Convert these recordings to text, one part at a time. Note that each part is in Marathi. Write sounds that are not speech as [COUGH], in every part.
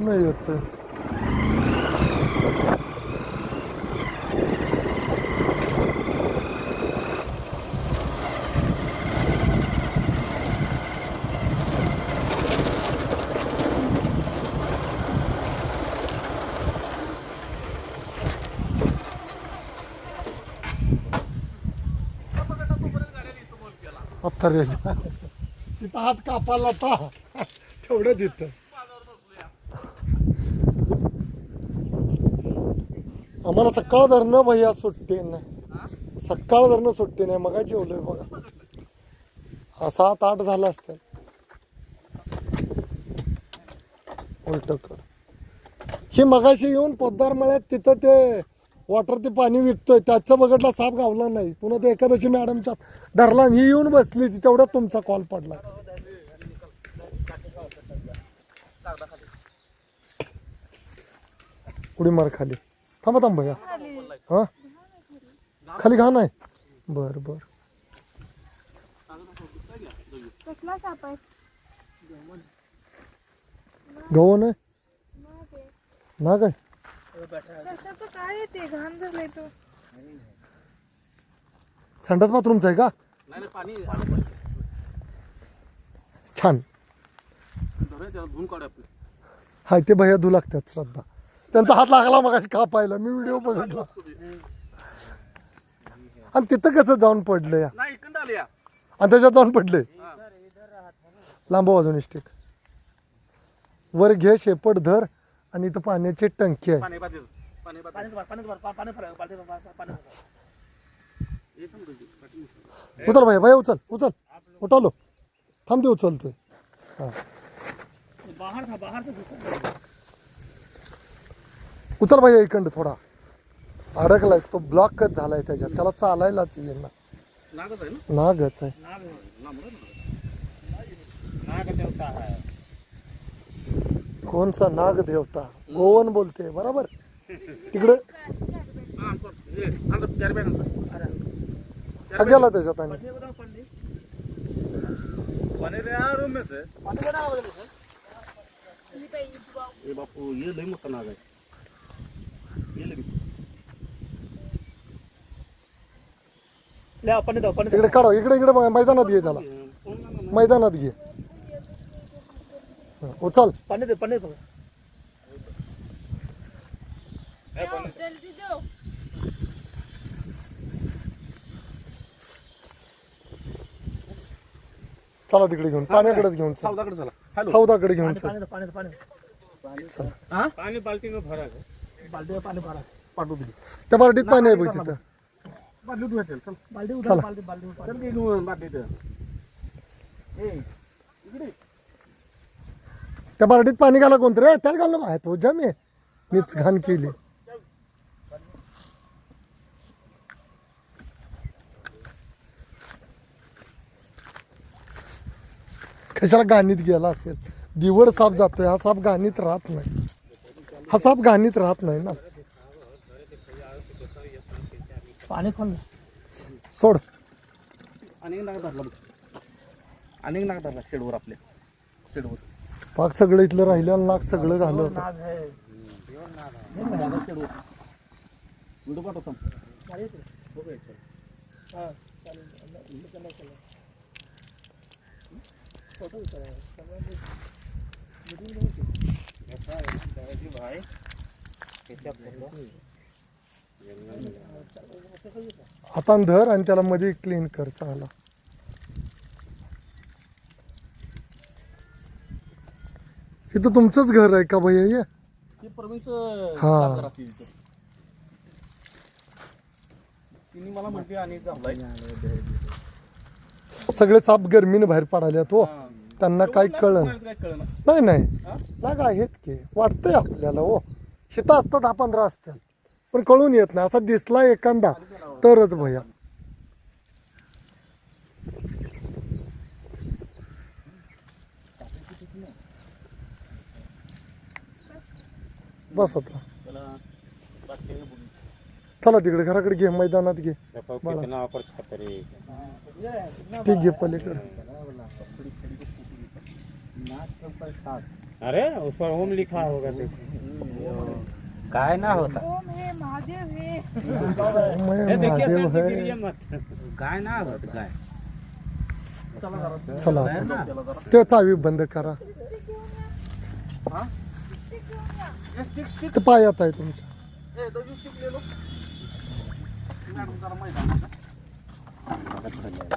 नाही येत पत्थर तिथं हात कापायला आता. [LAUGHS] तेवढं तिथं आम्हाला सकाळ धरणं भैया सुट्टी नाही सकाळ धरणं सुट्टी नाही मग जेवलोय बघा. हा सात आठ झालं असतं उलट कर. ही मगाशी येऊन पोद्दार मळ्यात तिथं ते वॉटर ते पाणी विकतोय त्याचं बघितलं साप गावला नाही. पुन्हा ते एकादशी मॅडमच्या धरला ही येऊन बसली ती तेवढ्यात तुमचा कॉल पडला. उडी मार खाली. थांबा थांब भैया हा? खाली घाण आहे. बर बर. कसला साप आहे. ना काय कशाचं काय आहे ते? घाण झालंय तो. संडास बाथरूमचं आहे का? नाही नाही, पाणी पाणी छान. हाय ते भैया धू लागतात श्रद्धा. त्यांचा हात लागला मग का पाहिला मी व्हिडिओ बघितला आणि तिथं कसं जाऊन पडलं या नाही इकडं आले या आणि त्याच्यात जाऊन पडले लांब अजून स्टिक वर घे शेपट धर आणि इथं पाण्याची टंकी आहे उचल. उचल भैया भैया उचल उचल उठवलो थांब ते उचलतोय हा बाहेर था बाहेर से घुसा उचल भैया इकडं थोडा. अडकलाय तो ब्लॉकच झालाय त्याच्यात. त्याला चालायलाच आहे ना? नागच आहे. नाग नाग. देवता कोणचा नाग देवता गोवन बोलते बरोबर? तिकडे? हाँ हा गेला त्याच्यात आणि. बापू इकडे काढा इकडे इकडे मै- मैदानात घे त्याला मैदानात घे हा, उचल पाणी दे पाणी चला तिकडे घेऊन पाण्याकडेच घेऊन चल. चला. घेऊन चल. पाणी पाणी पाणी. चल. हाँ? भरा दिली. त्या बारडीत पाणी आहे बघ तिथं. चल. चला. चल ए इकडे. त्या बारडीत पाणी घाला कोणतं रे त्यात घालणं माहीत हो जमे नीच घाण केली. कशाला गाणीत गेला असेल? दिवड साप जातोय. हा साप गाणीत राहत नाही. हा साप गाणीत राहत नाही ना. पाणी खोल सोड. अनेक नाग धरला अनेक नाग धरला शेडवर आपल्या शेडवर. पाक सगळं इथलं राहिलं नाक सगळं है. शेडवर. व्हिडिओ पाठवतो आता धर आणि त्याला मध्ये क्लीन कर चांगला इथं तुमचंच घर आहे का भैया हे? हे मला आणि सगळे साप गरमीने बाहेर पडाले तो हा. त्यांना काय कळलं नाही नाही? नाग आहेत की. वाटतंय आपल्याला हो. शिता असतात दहा पंधरा असतात. पण कळून येत नाही. असा दिसला एखादा तरच भैया. बस आता. चला तिकडे घराकडे घे मैदानात घे. ठीक घे पलीकडे. अरे उस पर ओम लिखा होगा देखो काय ना होता। ओम हे महादेव हे। हे देखिए है। मत। गाय ना होत गाय चला ते चावी बंद करा। ते पायात आहे तुमच्या मैदान आहे. असं गेलं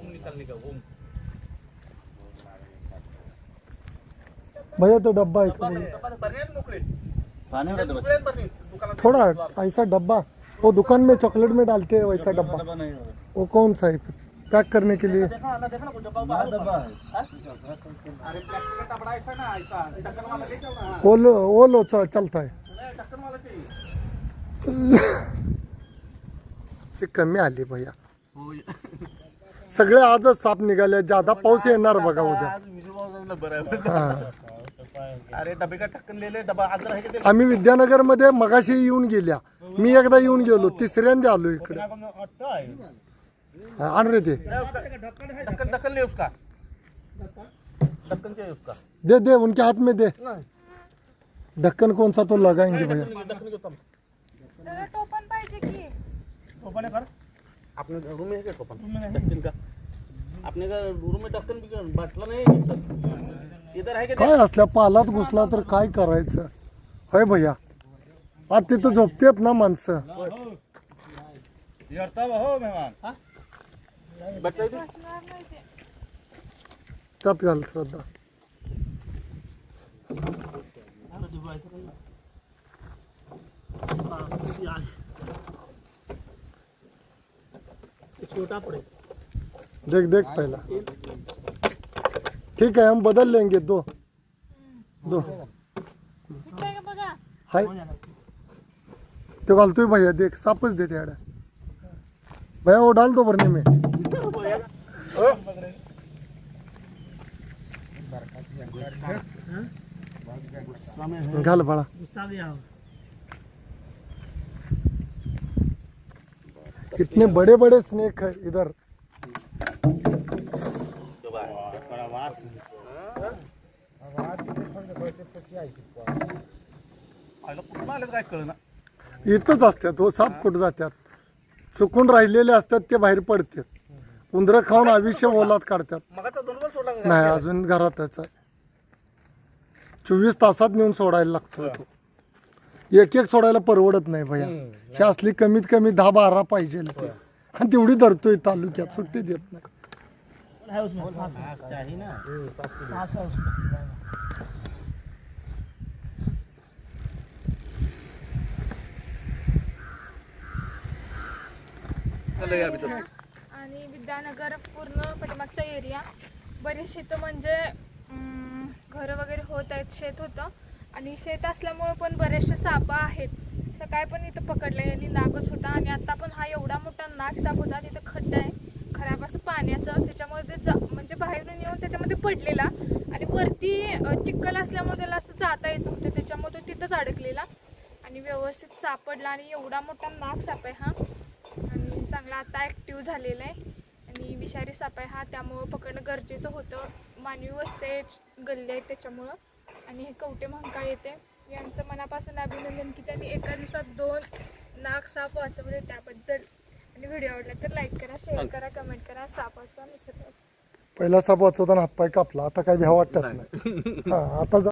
ऊन निकालने का ऊन भैया तो डब्बा आहे का बोल? बरण्यात मोकळे पाणी मोकळे आहेत बरणी. दुकानात थोड़ा ऐसा डब्बा वो दुकान में चॉकलेट में डालते हैं वैसा डब्बा। वो कौन सा है पैक करने के लिए। देखा ना देखा ना कोण डब्बा बाहेर हाँ? अरे प्लास्टिक का डबडा ऐसा ना ऐसा। ढक्कन वाला देखा ना वो लो वो लो च- चलता है। नाही, ढक्कन वाला चाहिए। ची कमी आली भैया। [LAUGHS] सगळे आजच साप निघाले ज्यादा पाऊस येणार बघा उद्या. आज विजू भाऊ बरं आहे. हा. अरे डबे का ढक्कन लिहिले डबा आजर आहे का ते आम्ही विद्यानगरमध्ये मगाशी येऊन गेल्या. मी एकदा येऊन गेलो तिसऱ्यांदा आलो इकडे. हा, आण रे ते. ढक्कन ढक्कन ले उसका. ढक्कन चाहिए उसका. दे दे उनके हाथ में दे. ढक्कन कौन सा तो लगाएंगे भैया? ढक्कन घेतो टोपण पाहिजे की. टोपन कर अपने रूम में है। क्या टोपन का। अपने का रूम में ढक्कन भी बाटला नाही इधर है क्या काय असल्या पालात घुसला तर काय करायचं? होय भैया. आज तिथं झोपतेत ना माणसं. हो मेहमान बाटला इथे? त्यात घाल श्रद्धा. छोटा पड़े। देख देख पहला। ठीक है हम बदल लेंगे दो। दो। हाय। तो घालतोय भैया देख सापच देते याडा भैया वो डाल दो भरने में। घाल बड़ा। कितने बड़े बड़े स्नेक है इधर। इथंच असतात हो साप कुठं जातात चुकून राहिलेले असतात ते बाहेर पडतात उंदरं खाऊन आयुष्य ओलात काढतात नाही अजून घरातच आहे. चोवीस तासात नेऊन सोडायला लागतो तो. एक एक सोडायला परवडत नाही भैया. ही असली कमीत कमी दहा बारा पाहिजे आणि तेवढी धरतोय तालुक्यात सुट्टी देत नाही. आणि विद्यानगर पूर्ण पाठीमागचा एरिया बरेच शेत म्हणजे अं, घरं वगैरे होत आहेत शेत होतं. आणि शेत असल्यामुळं पण बरेचसे साप आहेत. सकाळी पण इथं पकडले यांनी नागच होता आणि आता पण हा एवढा मोठा नाग साप होता तिथं खड्डा आहे. खराब असं पाण्याचं त्याच्यामध्ये जा म्हणजे बाहेरून येऊन त्याच्यामध्ये पडलेला. आणि वरती चिखल असल्यामुळे त्याला असं जाता येत नव्हतं त्याच्यामुळे तो तिथंच अडकलेला. आणि व्यवस्थित सापडला आणि एवढा मोठा नाग साप आहे हा. आणि चांगला आता ॲक्टिव्ह झालेला आहे. आणि विषारी साप आहे हा त्यामुळं पकडणं गरजेचं होतं. मानवी वस्ते आहेत गल्ले आहेत त्याच्यामुळं. आणि हे कवटे महंकाळ येते. यांचं मनापासून अभिनंदन की त्यांनी एका दिवसात दोन नाग साप वाचवले त्याबद्दल. आणि व्हिडिओ आवडला तर लाईक करा शेअर करा कमेंट करा साप वाचवा वाचवा. पहिला साप वाचवताना हातपाय कापला आता काय भ्या वाटत नाही. हा आता जा-